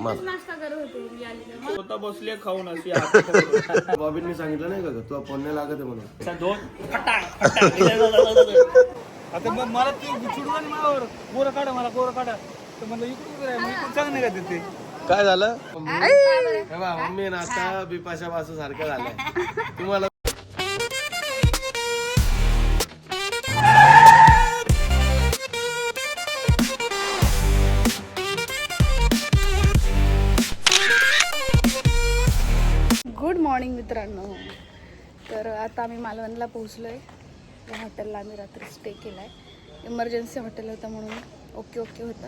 स्वतः बसले खाऊन अशी. बॉबींनी सांगितलं नाही का तुला फोन नाही लागत आहे म्हणून. दोन? आता मग मला ते चिडून आणि मावर. गोरं काढा मला गोरं काढा. तर म्हणलं सांग नाही का तिथे? काय झालं? मम्मी ना आता बिपाशा बासू सारखं झालंय. तुम्हाला मित्रांनो. तर आता आम्ही मालवणला पोहोचलो आहे या हॉटेलला आम्ही रात्री स्टे केला आहे इमर्जन्सी हॉटेल होतं म्हणून ओके ओके होतं.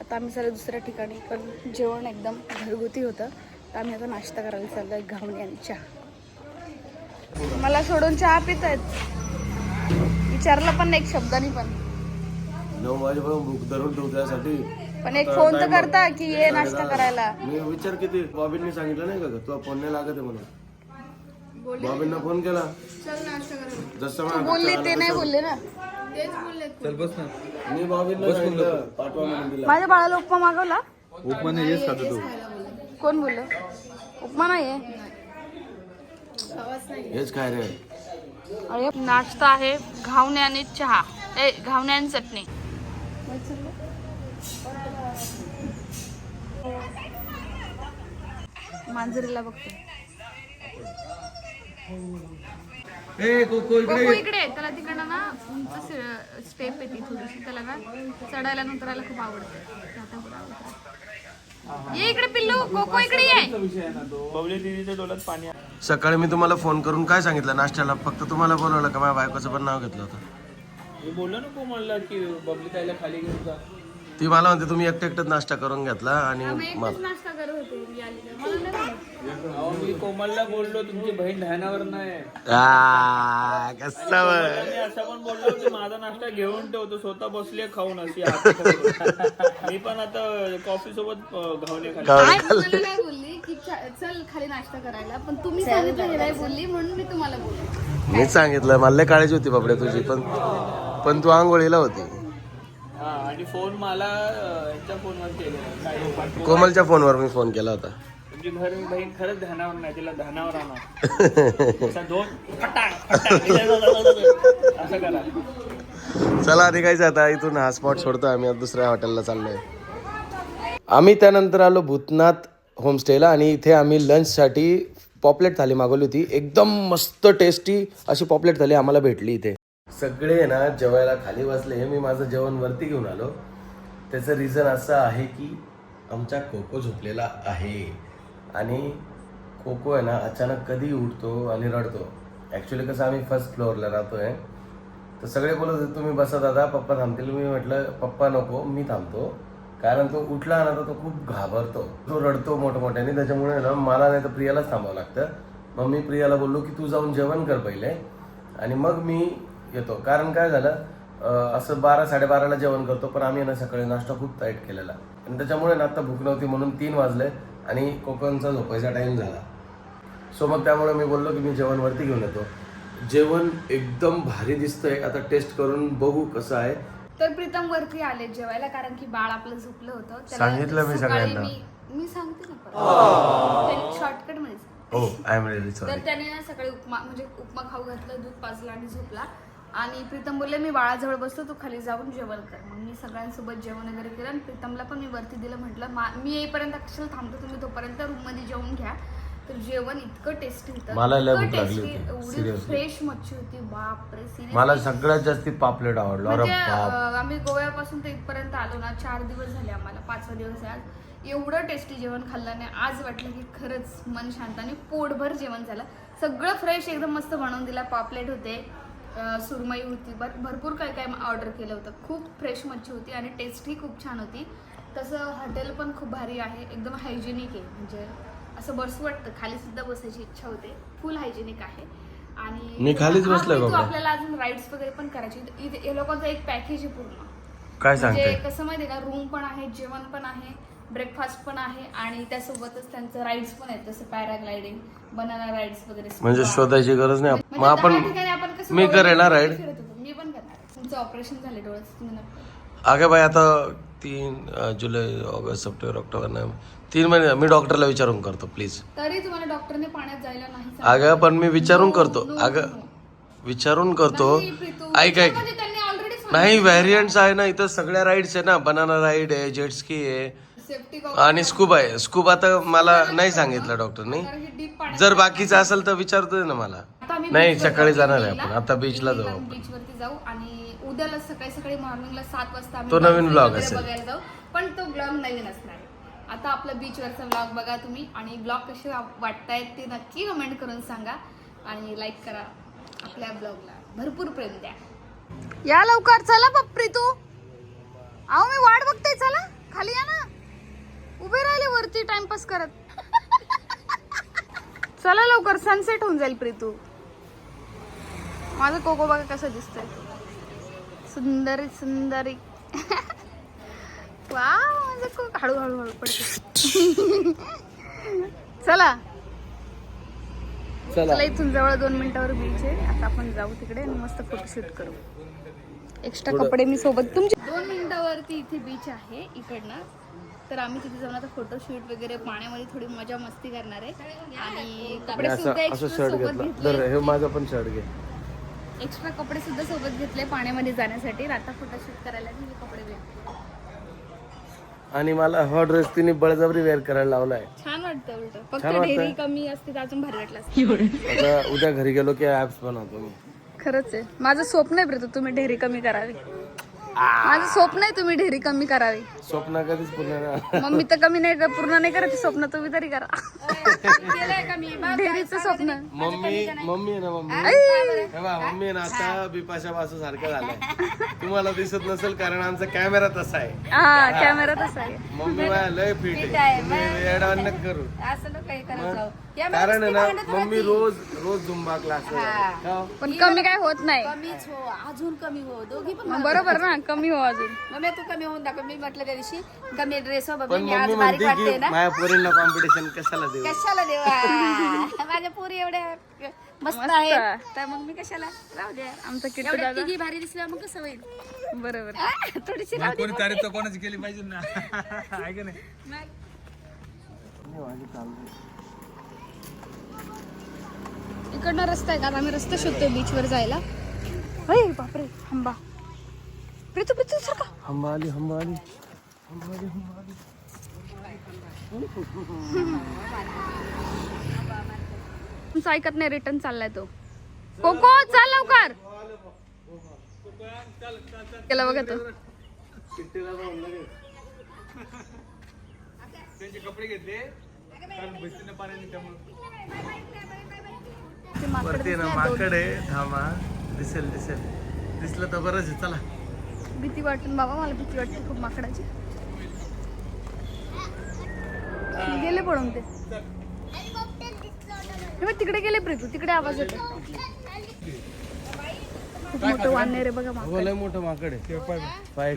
आता आम्ही सगळं दुसऱ्या ठिकाणी पण जेवण एकदम घरगुती होतं. तर आम्ही आता नाश्ता करायला चाललो आहे घावणी आणि चहा. मला सोडून चहा पित आहेत विचारलं पण नाही एक शब्दानी पण. नऊ वाजेपर्यंत भूक धरून पण एक फोन तर करता की ये नाश्ता करायला. मी विचार किती बॉबींनी सांगितलं नाही का तुला फोन नाही लागत आहे म्हणून. बॉबींना फोन केला? जसं मला बोलली ते नाही बोलले ना? चल बस ना. मी बॉबींना सांगितलं पाठवा म्हणून दिला. माझ्या बाळाला उपमा मागवला? उपमाने हेच खातो तो. कोण बोललं? उपमा नाही आहे हेच काय रे. अरे नाश्ता आहे घावणे आणि चहा. ए घावणे आणि चटणी. मांजरीला बघतो. ए कोको कोको इकडे. त्याला तिकडनं ना उंच स्टेप येते थोडीशी. त्याला ना चढायला नंतर खूप आवडते. ये इकडे पिल्लू. कोको इकडे ये. बबली दिदीच्या डोळ्यात पाणी. सकाळी मी तुम्हाला फोन करून काय सांगितलं? नाश्त्याला. फक्त तुम्हाला बोलवलं का? माझ्या बायकोचं पण नाव घेतलं होतं. मी बोललो ना म्हणलं की बबली ताईला खाली घेऊन जा. ती मला म्हणते तुम्ही एकटं एकटंच नाश्ता करून घेतला आणि होते मी आली तेव्हा. मला नाही माहीत. अहो मी कोमलला बोललो तुमची बहीण ध्यानावर नाही आ, कसं असं पण बोललो की माझा नाश्ता घेऊन ठेवतो स्वतः बसले खाऊन अशी. मी पण आता कॉफी सोबत अं, घावणे काय बोलली की चा- चल खाली नाश्ता करायला पण तुम्ही सांगितलं हे नाही बोलली म्हणून मी तुम्हाला बोलली मीच सांगितलं मला लय काळजी होती बापडे तुझी पण पण तू आंघोळीला होती हा आणि फोन मला फोनवर काय कोमलच्या फोनवर मी फोन केला होता. तुमची घर बहीण खरंच ध्यानावर नाही तिला ध्यानावर आणा. असा दोन फटाक फटाक असं करा. चला निघायचं आता इथून हा स्पॉट सोडतो. आम्ही दुसऱ्या हॉटेलला चाललोय. आम्ही त्यानंतर आलो भूतनाथ होमस्टेला आणि इथे आम्ही लंचसाठी पॉपलेट थाली मागवली होती. एकदम मस्त टेस्टी अशी पॉपलेट थाली आम्हाला भेटली इथे. सगळे ना जेवायला खाली बसले मी माझं जेवण वरती घेऊन आलो. त्याचं रिझन असं आहे की आमचा कोको झोपलेला आहे. आणि कोको आहे ना अचानक कधी उठतो आणि रडतो. ॲक्च्युली कसं आम्ही फर्स्ट फ्लोअरला राहतो आहे तर सगळे बोलत होते तुम्ही बसा दादा पप्पा थांबतील. मी म्हटलं पप्पा नको मी थांबतो. कारण तो उठला ना तर तो खूप घाबरतो. तो रडतो मोठमोठ्याने. त्याच्यामुळे ना मला नाही तर प्रियालाच थांबावं लागतं. मग मी प्रियाला बोललो की तू जाऊन जेवण कर पहिले. आणि मग मी येतो. कारण काय झालं अं, असं बारा साडेबाराला जेवण करतो पण आम्ही ना सकाळी नाश्ता खूप टाईट केलेला. आणि त्याच्यामुळे ना आता भूक नव्हती म्हणून तीन वाजले आणि कोकणचा झोपायचा टाईम झाला. सो मग त्यामुळे मी बोललो की मी जेवण वरती घेऊन येतो. जेवण एकदम भारी दिसतंय. आता टेस्ट करून बघू कसं आहे. तर प्रीतम वरती आले जेवायला कारण की बाळ आपलं झोपलं होतं. सांगितलं मी सकाळी सगळ्यांना. मी मी सांगते ना शॉर्टकटमध्ये सांगते. हो आय एम रिअली सॉरी तर त्याने ना सकाळी उपमा म्हणजे उपमा खाऊ घातलं दूध पाजलं आणि झोपला. आणि प्रीतम बोलले मी बाळाजवळ बसतो तू खाली जाऊन जेवण कर. मग मी सगळ्यांसोबत जेवण वगैरे केलं आणि प्रीतमला पण मी वरती दिलं म्हटलं मा मी येईपर्यंत कशाला थांबतो तुम्ही तोपर्यंत रूममध्ये जेवून घ्या. तर जेवण इतकं टेस्टी होतं. मला लय इतकं भूक लागली tasty, होती, एवढी seriously. फ्रेश मच्छी होती बापरे सिरियस मला सगळ्यात जास्ती पापलेट आवडलं अरे म्हणजे बाप. अं, आम्ही गोव्यापासून ते इथपर्यंत आलो ना चार दिवस झाले आम्हाला पाचवा दिवस आहे आज. एवढं टेस्टी जेवण खाल्ल्याने आज वाटलं की खरंच मन शांत आणि पोटभर जेवण झालं. सगळं फ्रेश एकदम मस्त बनवून दिला पॉपलेट होते. सुरमई होती बर भरपूर काय काय ऑर्डर केलं होतं. खूप फ्रेश मच्छी होती आणि टेस्टही खूप छान होती. तसं हॉटेल पण खूप भारी आहे. एकदम हायजेनिक आहे. म्हणजे असं बसू वाटतं. खाली सुद्धा बसायची इच्छा होते. फुल हायजेनिक आहे. आणि मी खालीच हा, बाबा. आपल्याला अजून राईड्स वगैरे पण करायचे. इथे हे लोकांचं एक पॅकेज आहे पूर्ण. काय म्हणजे कसं माहितीये का? रूम पण आहे जेवण पण आहे ब्रेकफास्ट पण आहे आणि त्यासोबतच त्यांचं राईड्स पण आहेत. जसं पॅराग्लायडिंग बनाना राईड्स वगैरे म्हणजे. शोधायची गरज नाही. म्हणजे आपण मी डोळे करेन ना फिरत राईड होतो. मी पण करणार तुमचं ऑपरेशन झाले डोळ्याचं तुम्ही. अगे बाई आता तीन अं, जुलै ऑगस्ट सप्टेंबर ऑक्टोबर नोव्हेंबर तीन महिने मी डॉक्टरला विचारून करतो प्लीज. तरी तुम्हाला डॉक्टरने पाण्यात जायला नाही अगं पण मी विचारून करतो. अगं विचारून करतो. ऐक ऐक. म्हणजे त्यांनी नाही व्हॅरियंट्स आहे ना इथं सगळ्या राईड्स आहे ना बनाना राईड आहे जेटस्की आहे. आणि स्कूबा आहे. स्कूबा तर मला नाही सांगितलं डॉक्टरनी. पाण्यात जर बाकीचं असेल तर विचारतोय ना मला. आता आम्ही नाही beach सकाळी जाऊ जाणार आहे. आपण. आता बीचला जाऊ आपण. बीच वरती जाऊ. आणि उद्याला सकाळी सकाळी मॉर्निंगला सात वाजता आम्ही तो नवीन vlog वगैरे असेल. बघायला जाऊ. पण तो ब्लॉग नवीन असणार आहे. आता आपला बीच वरचा ब्लॉग बघा तुम्ही. आणि ब्लॉग कसे वाटतायत ते नक्की कमेंट करून सांगा. आणि लाईक करा आपल्या ब्लॉगला भरपूर प्रेम द्या. या लवकर. चला पप्री तू. अहो मी वाट बघते. चला. खाली या ना. उभे राहिले वरती. टाइमपास करत. चला लवकर. सनसेट होऊन जाईल प्रीतू. माझं कोको बघा कसं दिसतंय. सुंदर सुंदर. वा माझं कोक हळू हळू पडते चला. चला. इथून जवळ दोन मिनिटावर बीच आहे आता आपण जाऊ तिकडे आणि मस्त फोटोशूट करू. एक्स्ट्रा कपडे मी सोबत तुमचे दोन मिनिटावरती इथे बीच आहे इकडनं. तर आम्ही तिथे जाऊन आता फोटोशूट वगैरे पाण्यामध्ये थोडी मजा मस्ती करणार आहे. आणि कपडे सुद्धा सोबत हे माझं पण शर्ट घे. एक्स्ट्रा कपडे सुद्धा सोबत घेतले पाण्यामध्ये जाण्यासाठी. आता फोटोशूट करायला मी हे कपडे वेअर. आणि मला हा ड्रेस तिने बळजबरी वेअर करायला लावलाय. छान वाटतं उलट. फक्त? ढेरी कमी असते तर अजून भारी वाटलं उद्या घरी गेलो की ऍप्स बनवतो मी. खरंच आहे. माझं स्वप्न आहे तुम्ही ढेरी कमी करावी. माझं स्वप्न आहे तुम्ही ढेरी कमी करावी. स्वप्न कधीच पूर्ण नाही. मग मी तर कमी नाही पूर्ण नाही करत स्वप्न तुम्ही तरी करा. ढेरीचं स्वप्न. मम्मी मम्मी आहे ना मम्मी? हे मम्मी आहे ना आता बिपाशा बासू सारखं झालंय. तुम्हाला दिसत नसेल कारण आमचा कॅमेरा तसा आहे. हा कॅमेरा तसा आहे. मम्मी माझ्या लय फिट आहे. तुम्ही येडावण नका करू. कारण आहे ना मम्मी रोज रोज झुंबा क्लास पण कमी काय होत नाही. कमीच हो अजून कमी हो. दोघी पण मग बरोबर ना कमी हो अजून. मम्मी तू कमी होऊन दाखव. मी म्हटलं त्या दिवशी कमी ड्रेस हो पण बाबा मी आज मम्मी बारीक म्हणते वाटते ना. माझ्या पोरींना कॉम्पिटिशन कशाला देऊ? कशाला देवा माझ्या पुरी एवढ्या मस्त आहे तर मग मी कशाला? राहू द्या. आमचा किट्टू एवढ्या दादा. तिघी भारी दिसल्या मग कसं होईल? बरोबर. आ, थोडीशी राहू कोणी तारीफ तर कोणाची केली पाहिजे ना? आहे का नाही? इकडनं रस्ता आहे का आम्ही रस्ता शोधतोय बीच वर जायला. अरे बापरे हंबा. प्रीतू प्रीतू सर का? हंबाली हंबाली तुमचं ऐकत नाही रिटर्न चाललाय तो. कोको चाल लवकर. केला बघा तो. त्यांचे कपडे घेतले. कारण पाण्याने त्यामुळे. वरती ना. माकड आहे थांबा दिसेल दिसेल. दिसलं तर बरंच आहे चला. भीती वाटून बाबा मला भीती वाटते खूप माकडाची. गेले पडून ते. हे बघ, तिकडे गेले प्रीतू तिकडे आवाज येतो खूप मोठं वानेर आहे बघा माकड. लय मोठं माकड आहे. पाय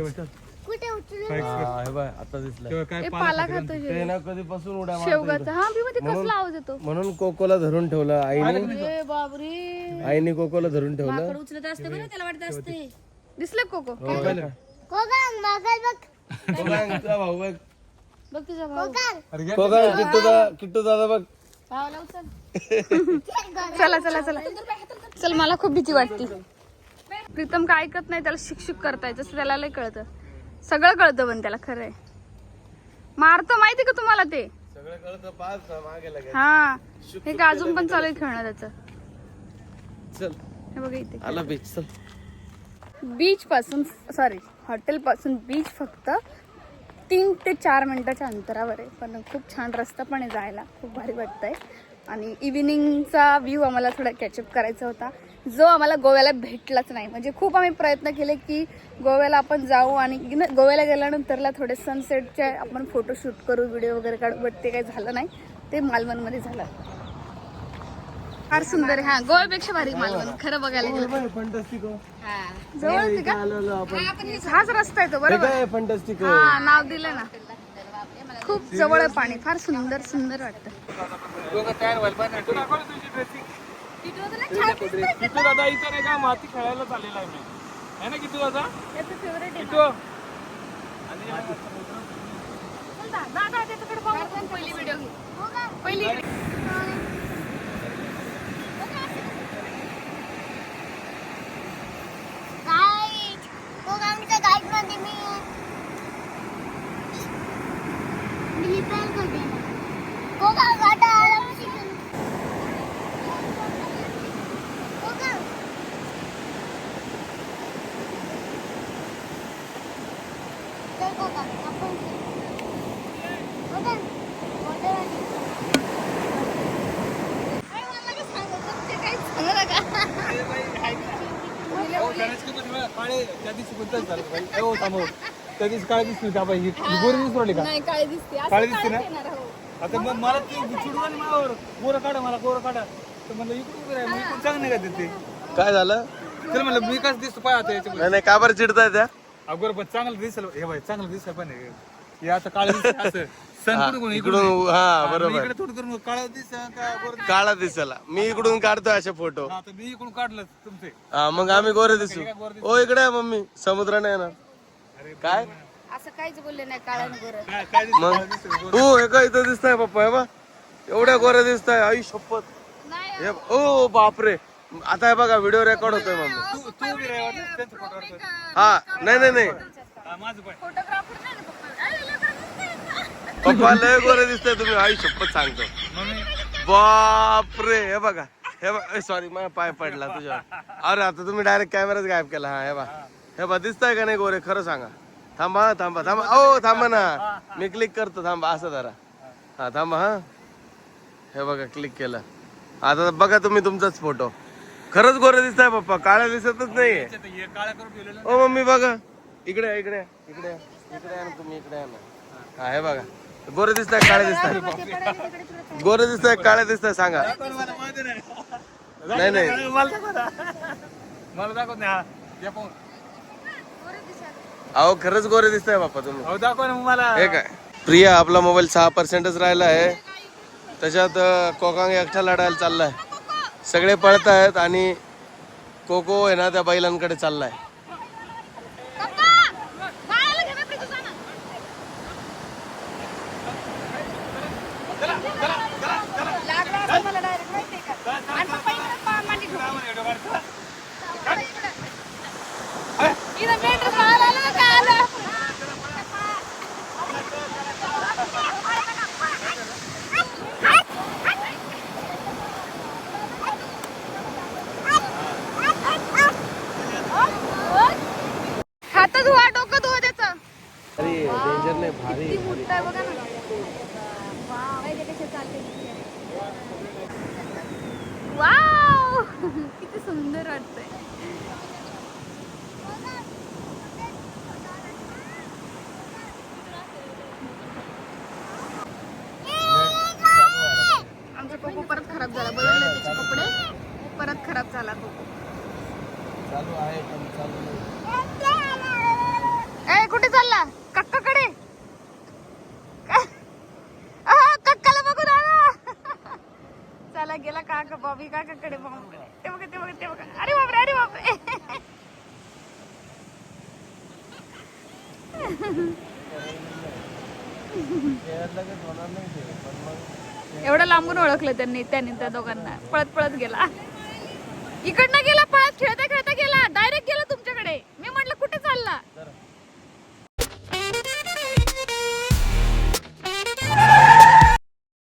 हा, हे आता दिसलं. काय पाला खातो ते ना कधीपासून उड्या मारतोय. शेवगाचा हा मी मध्ये कसला आवाज येतो? म्हणून कोकोला धरून ठेवलं. आईने आईने कोकोला धरून ठेवलं. उचलत असते बरं त्याला वाटत असते. दिसलं कोको? हो भाऊ बघ. बघ तुझा भाऊ. कोकांग. किट्टू दादा किट्टू दादा बघ. भावाला उचल. चला चला चला. चल मला खूप भीती वाटते. प्रीतम काय ऐकत नाही त्याला शिक्षक करताय जसं त्याला लय कळतं. सगळं कळतं पण त्याला खरं आहे. मारतो माहिती का तुम्हाला ते? सगळं कळतं पाच मागे हा. हे का अजून पण चालू आहे खेळणं त्याचं? चल. हे बघा इथे. आला बीच चल. बीच पासून सॉरी हॉटेल पासून बीच फक्त तीन ते चार मिनिटाच्या अंतरावर आहे. पण खूप छान रस्ता पण आहे जायला. खूप भारी वाटतंय. आणि इव्हिनिंगचा व्ह्यू आम्हाला थोडा कॅचअप करायचा होता. जो आम्हाला गोव्याला भेटलाच नाही. म्हणजे खूप आम्ही प्रयत्न केले की गोव्याला आपण जाऊ आणि न- गोव्याला गेल्यानंतरला थोडे सनसेटचे आपण फोटो शूट करू व्हिडिओ वगैरे काढू बट ते काही झालं नाही. ते मालवणमध्ये झालं. फार सुंदर हा गोव्यापेक्षा भारी मालवण. खरं बघायला गेलं का? हाच रस्ता आहे तो बरोबर. हा नाव दिलं ना. खूप जवळ पाणी. फार सुंदर सुंदर वाटतं. किट्टू दादा इथं नाही का? माती खेळायला चाललेला आहे मी. आहे ना किट्टू दादा? किट्टू? आणि चल दा- दादा त्याच्याकडे पहिली व्हिडिओ घे पहिली इकडे. गाईड मग आमच्या गाईडमध्ये मी मी पण कधी कोका गाडा आला कोका चल कोका आपण कोका कोका अरे मला काय सांगत होते काही सांगू नका अहो, गणेश किती दिवस काळे त्या दिवशी झालं भाई अहो थांबव. त्या दिवशी काळे दिसली का बाई ही गोरी दिसू राहिली का? नाही काळी दिसते. असं काळी दिसते ना? काळीच येणार, हो. आता मग मला ते चिडून आणि मावर गोरं काढा मला गोरं काढा. तर म्हणलं इकडून उभं राहा, मी इकडून चांगलं नाही का ते काय झालं? तर म्हणलं मी कसं दिसतो पाय आता याच्यामध्ये. नाही नाही का बरं चिडताय त्या? अगोदर पण चांगलं दिसेल. हे बाई चांगलं दिसेल पण हे. हे आता काळं असं. हा, इकडून हा बरोबर. इकडे थोडं करून काळं दिसेल का गोरं काळा दिसायला मी इकडून काढतोय असे फोटो. हा तर मी इकडून काढलं तुमचे. हा मग आम्ही गोरे दिसू. ओ इकडे आहे मम्मी. समुद्र नाही येणार. काय? असं काहीच बोलले नाही काळ्यानं गोरं. काय काय दिसेल मग? हे काय इथं दिसताय पप्पा हे बा एवढ्या गोऱ्या दिसताय आई शपथ. नाही हे ओ बापरे. आता हे बघा व्हिडिओ रेकॉर्ड होतोय मम्मी. तू तू त्यांचं फोटो काढतोय. हा नाही नाही नाही. हा, माझं फोटोग्राफर नाही ना पप्पा. अरे, लेकरं दिसतंय ना. पप्पा लय गोरे दिसतंय तुम्ही. आई शपथ सांगतो. बापरे हे बघा. हे बघा. सॉरी माझा पाय पडला तुझ्या अरे आता तुम्ही डायरेक्ट कॅमेराच गायब केला हा हे बा हे बा दिसताय का नाही गोरे? खरं सांगा. थांबा थांबा थांबा. ओ थांबा ना. मी क्लिक करतो थांबा असं जरा हा थांबा हा. हे बघा क्लिक केलं. आता बघा तुम्ही तुमचाच फोटो खरंच गोरे दिसताय पप्पा. काळ्या दिसतच नाहीये. ओ मम्मी बघा. इकडे इकडे इकडे इकडे या ना तुम्ही इकडे या ना. हा हे बघा. गोरे दिसताय काळे दिसताय. गोरे दिसताय काळे दिसताय सांगा. नाही नाही. मला. अहो खरंच गोरे दिसताय बाप्पा तुम्ही. दाखव ना मला. हे काय? प्रिया आपला मोबाईल सहा पर्सेंटच राहिला आहे. त्याच्यात कोकांग एकटा लढायला चाललाय. सगळे पळत आहेत आणि कोको आहे ना त्या बैलांकडे चाललाय बाळाला घे ना प्रीती जाना. लागलं असं मला डायरेक्ट माहितीये का आणि पप्पा इकडे पा- मांडी ठेवून. इथं मेंढरं बाळाला आलं ना, काय आलं? हात धुवा डोकं धुवा त्याचं अरे डेंजर नाही भारी किती मोठं आहे बघा ना पहिले कसे चालते वाव किती सुंदर वाटतंय आमचा कोको परत खराब झाला बदलले त्याचे कपडे परत खराब झाला कोको चालू आहे पण चालू नाही ए कुठे चालला कक्काकडे अहा, कक्काला बघू दादा चला गेला काका बॉबी ते बघा ते बघा ते बघा अरे बापरे अरे बापरे. एवढं लांबून ओळखलं त्यांनी त्यांनी त्या दोघांना. पळत पळत गेला. इकडनं गेला पळत खेळता खेळता गेला. डायरेक्ट गेला तुमच्याकडे. मी म्हटलं कुठे चालला?